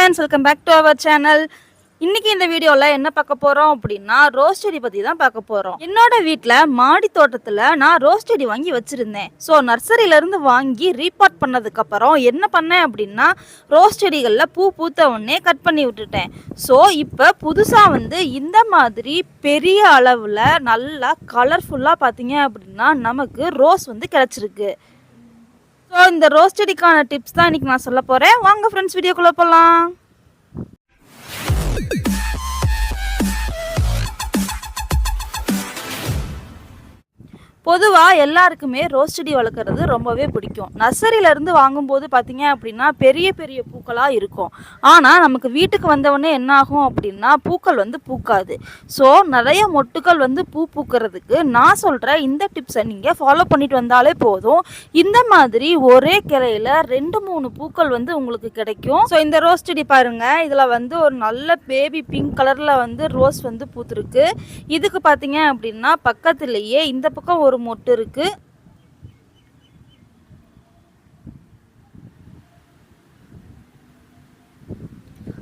Friends welcome back to our channel இன்னைக்கு இந்த வீடியோவில் என்ன பார்க்க போகிறோம் அப்படின்னா ரோஸ் செடி பற்றி தான் பார்க்க போகிறோம் என்னோட வீட்டில் மாடி தோட்டத்தில் நான் ரோஸ் செடி வாங்கி வச்சுருந்தேன். ஸோ நர்சரியிலேருந்து வாங்கி ரீபார்ட் பண்ணதுக்கப்புறம் என்ன பண்ணேன் அப்படின்னா ரோஸ் செடிகளில் பூ பூத்த உடனே கட் பண்ணி விட்டுட்டேன். ஸோ இப்போ புதுசாக வந்து இந்த மாதிரி பெரிய அளவில் நல்லா கலர்ஃபுல்லாக பார்த்தீங்க அப்படின்னா நமக்கு ரோஸ் வந்து கிடச்சிருக்கு. ஸோ இந்த ரோஸ் செடிக்கான டிப்ஸ் தான் இன்னைக்கு நான் சொல்ல போகிறேன் வாங்க ஃப்ரெண்ட்ஸ் வீடியோக்குள்ளே போகலாம் பொதுவாக எல்லாருக்குமே ரோஸ் செடி வளர்க்குறது ரொம்பவே பிடிக்கும். நர்சரியிலேருந்து வாங்கும்போது பார்த்தீங்க அப்படின்னா பெரிய பெரிய பூக்களாக இருக்கும். ஆனால் நமக்கு வீட்டுக்கு வந்தவொடனே என்ன ஆகும் அப்படின்னா பூக்கள் வந்து பூக்காது. ஸோ நிறைய மொட்டுக்கள் வந்து பூ பூக்கிறதுக்கு நான் சொல்கிற இந்த டிப்ஸை நீங்கள் ஃபாலோ பண்ணிட்டு வந்தாலே போதும். இந்த மாதிரி ஒரே கிளையில் ரெண்டு மூணு பூக்கள் வந்து உங்களுக்கு கிடைக்கும். ஸோ இந்த ரோஸ் செடி பாருங்கள் இதில் வந்து ஒரு நல்ல பேபி பிங்க் கலரில் வந்து ரோஸ் வந்து பூத்துருக்கு. இதுக்கு பார்த்தீங்க அப்படின்னா பக்கத்துலேயே இந்த பக்கம் ஒரு மொட்டு இருக்கு.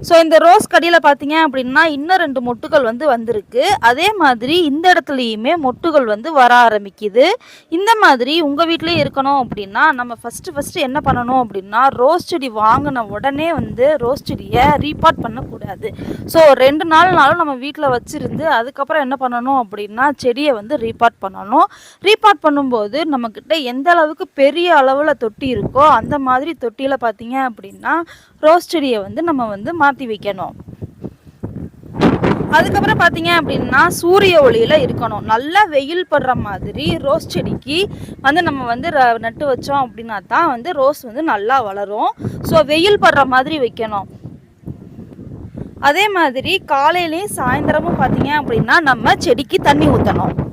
ஸோ இந்த ரோஸ் கடியில் பார்த்தீங்க அப்படின்னா இன்னும் ரெண்டு மொட்டுகள் வந்து வந்திருக்கு. அதே மாதிரி இந்த இடத்துலையுமே மொட்டுகள் வந்து வர ஆரம்பிக்குது. இந்த மாதிரி உங்கள் வீட்லேயே இருக்கணும் அப்படின்னா நம்ம ஃபஸ்ட்டு ஃபஸ்ட்டு என்ன பண்ணணும் அப்படின்னா ரோஸ் செடி வாங்கின உடனே வந்து ரோஸ் செடியை ரீபார்ட் பண்ணக்கூடாது. ஸோ ரெண்டு நாள்னாலும் நம்ம வீட்டில் வச்சுருந்து அதுக்கப்புறம் என்ன பண்ணணும் அப்படின்னா செடியை வந்து ரீபார்ட் பண்ணணும். ரீபார்ட் பண்ணும்போது நம்மக்கிட்ட எந்த அளவுக்கு பெரிய அளவில் தொட்டி இருக்கோ அந்த மாதிரி தொட்டியில் பார்த்தீங்க அப்படின்னா ரோஸ் செடியை வந்து நம்ம வந்து மாற்றி வைக்கணும். அதுக்கப்புறம் பார்த்தீங்க அப்படின்னா சூரிய ஒளியில் இருக்கணும். நல்லா வெயில் படுற மாதிரி ரோஸ் செடிக்கு வந்து நம்ம வந்து ர- நட்டு வச்சோம் அப்படின்னா தான் வந்து ரோஸ் வந்து நல்லா வளரும். ஸோ வெயில் படுற மாதிரி வைக்கணும். அதே மாதிரி காலையிலையும் சாயந்தரமும் பார்த்தீங்க அப்படின்னா நம்ம செடிக்கு தண்ணி ஊற்றணும்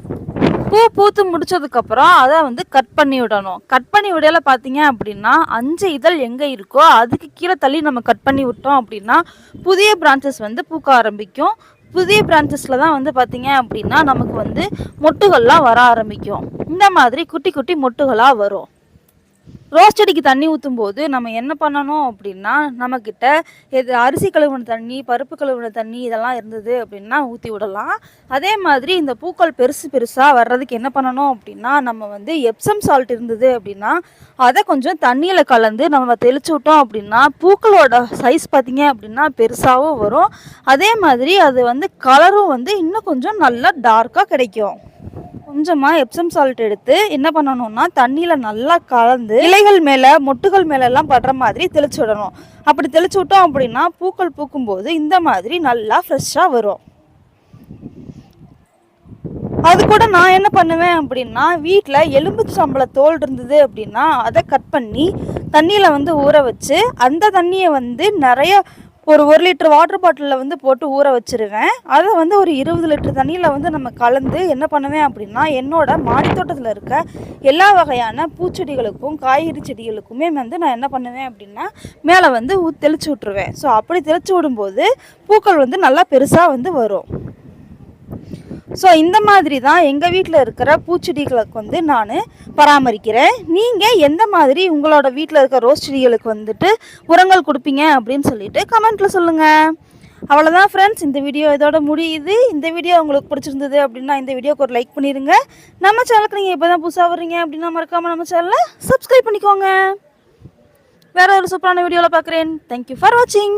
பூ பூத்து முடிச்சதுக்கப்புறம் அதை வந்து கட் பண்ணி விடணும். கட் பண்ணி விடையில பார்த்தீங்க அப்படின்னா அஞ்சு இதழ் எங்கே இருக்கோ அதுக்கு கீழே தள்ளி நம்ம கட் பண்ணி விட்டோம் அப்படின்னா புதிய பிரான்ச்சஸ் வந்து பூக்க ஆரம்பிக்கும். புதிய பிரான்ச்சஸில் தான் வந்து பார்த்தீங்க அப்படின்னா நமக்கு வந்து மொட்டுகள்லாம் வர ஆரம்பிக்கும். இந்த மாதிரி குட்டி குட்டி மொட்டுகளாக வரும். ரோஸ் செடிக்கு தண்ணி ஊற்றும் போது நம்ம என்ன பண்ணணும் அப்படின்னா நம்மக்கிட்ட இது அரிசி கழுவுன தண்ணி பருப்பு கழுவுன தண்ணி இதெல்லாம் இருந்தது அப்படின்னா ஊற்றி விடலாம். அதே மாதிரி இந்த பூக்கள் பெருசு பெருசாக வர்றதுக்கு என்ன பண்ணணும் அப்படின்னா நம்ம வந்து எப்சம் சால்ட் இருந்தது அப்படின்னா அதை கொஞ்சம் தண்ணியில் கலந்து நம்ம தெளிச்சு விட்டோம் அப்படின்னா பூக்களோட சைஸ் பார்த்தீங்க அப்படின்னா பெருசாகவும் வரும். அதே மாதிரி அது வந்து கலரும் வந்து இன்னும் கொஞ்சம் நல்லா டார்க்காக கிடைக்கும். கொஞ்சமாக எப்சம் சால்ட் எடுத்து என்ன பண்ணணும்னா தண்ணியில் நல்லா கலந்து இலைகள் மேலே மொட்டுகள் மேலெல்லாம் படுற மாதிரி தெளிச்சு விடணும். அப்படி தெளிச்சு விட்டோம் அப்படின்னா பூக்கள் பூக்கும்போது இந்த மாதிரி நல்லா ஃப்ரெஷ்ஷாக வரும். அது கூட நான் என்ன பண்ணுவேன் அப்படின்னா வீட்டில் எலும்புச்சம்பள தோல் இருந்தது அப்படின்னா அதை கட் பண்ணி தண்ணியில் வந்து ஊற வச்சு அந்த தண்ணியை வந்து நிறைய ஒரு ஒரு லிட்டர் வாட்டர் பாட்டிலில் வந்து போட்டு ஊற வச்சுருவேன். அதை வந்து ஒரு இருபது லிட்டர் தண்ணியில் வந்து நம்ம கலந்து என்ன பண்ணுவேன் அப்படின்னா என்னோட மாடித்தோட்டத்தில் இருக்க எல்லா வகையான பூச்செடிகளுக்கும் காய்கறி செடிகளுக்குமே வந்து நான் என்ன பண்ணுவேன் அப்படின்னா மேலே வந்து ஊ தெளிச்சு விட்ருவேன் ஸோ அப்படி தெளிச்சு விடும்போது பூக்கள் வந்து நல்லா பெருசாக வந்து வரும். ஸோ இந்த மாதிரி தான் எங்கள் வீட்டில் இருக்கிற பூச்செடிகளுக்கு வந்து நான் பராமரிக்கிறேன். நீங்கள் எந்த மாதிரி உங்களோட வீட்டில் இருக்க ரோஸ் செடிகளுக்கு வந்துட்டு உரங்கள் கொடுப்பீங்க அப்படின்னு சொல்லிட்டு கமெண்ட்டில் சொல்லுங்கள் அவ்வளோதான் ஃப்ரெண்ட்ஸ் இந்த வீடியோ இதோட முடியுது. இந்த வீடியோ உங்களுக்கு பிடிச்சிருந்தது அப்படின்னா இந்த வீடியோக்கு ஒரு லைக் பண்ணிடுங்க நம்ம சேனலுக்கு நீங்கள் இப்போ தான் புதுசாக வர்றீங்க அப்படின்னா மறக்காமல் நம்ம சேனலை சப்ஸ்கிரைப் பண்ணிக்கோங்க. வேறு ஒரு சூப்பரான வீடியோவில் பார்க்குறேன். தேங்க்யூ ஃபார் வாட்சிங்